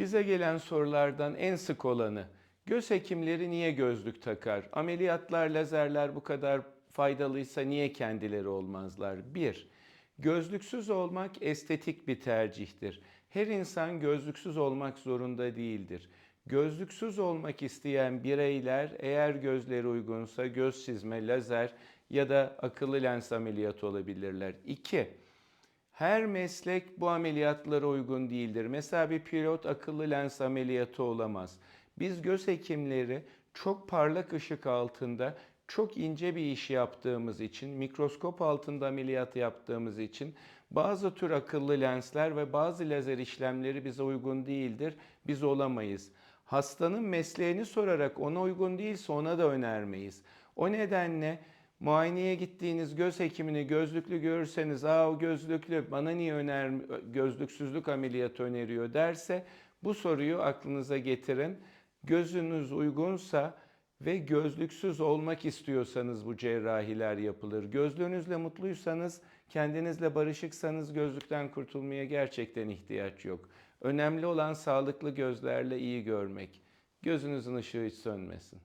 Bize gelen sorulardan en sık olanı göz hekimleri niye gözlük takar? Ameliyatlar, lazerler bu kadar faydalıysa niye kendileri olmazlar? 1. Gözlüksüz olmak estetik bir tercihtir. Her insan gözlüksüz olmak zorunda değildir. Gözlüksüz olmak isteyen bireyler eğer gözleri uygunsa göz çizme, lazer ya da akıllı lens ameliyatı olabilirler. 2. Her meslek bu ameliyatlara uygun değildir. Mesela bir pilot akıllı lens ameliyatı olamaz. Biz göz hekimleri çok parlak ışık altında çok ince bir iş yaptığımız için, mikroskop altında ameliyat yaptığımız için bazı tür akıllı lensler ve bazı lazer işlemleri bize uygun değildir. Biz olamayız. Hastanın mesleğini sorarak ona uygun değilse ona da önermeyiz. O nedenle Muayeneye gittiğiniz göz hekimini gözlüklü görürseniz aa o gözlüklü bana niye öner gözlüksüzlük ameliyatı öneriyor derse bu soruyu aklınıza getirin. Gözünüz uygunsa ve gözlüksüz olmak istiyorsanız bu cerrahiler yapılır. Gözlüğünüzle mutluysanız, kendinizle barışıksanız gözlükten kurtulmaya gerçekten ihtiyaç yok. Önemli olan sağlıklı gözlerle iyi görmek. Gözünüzün ışığı hiç sönmesin.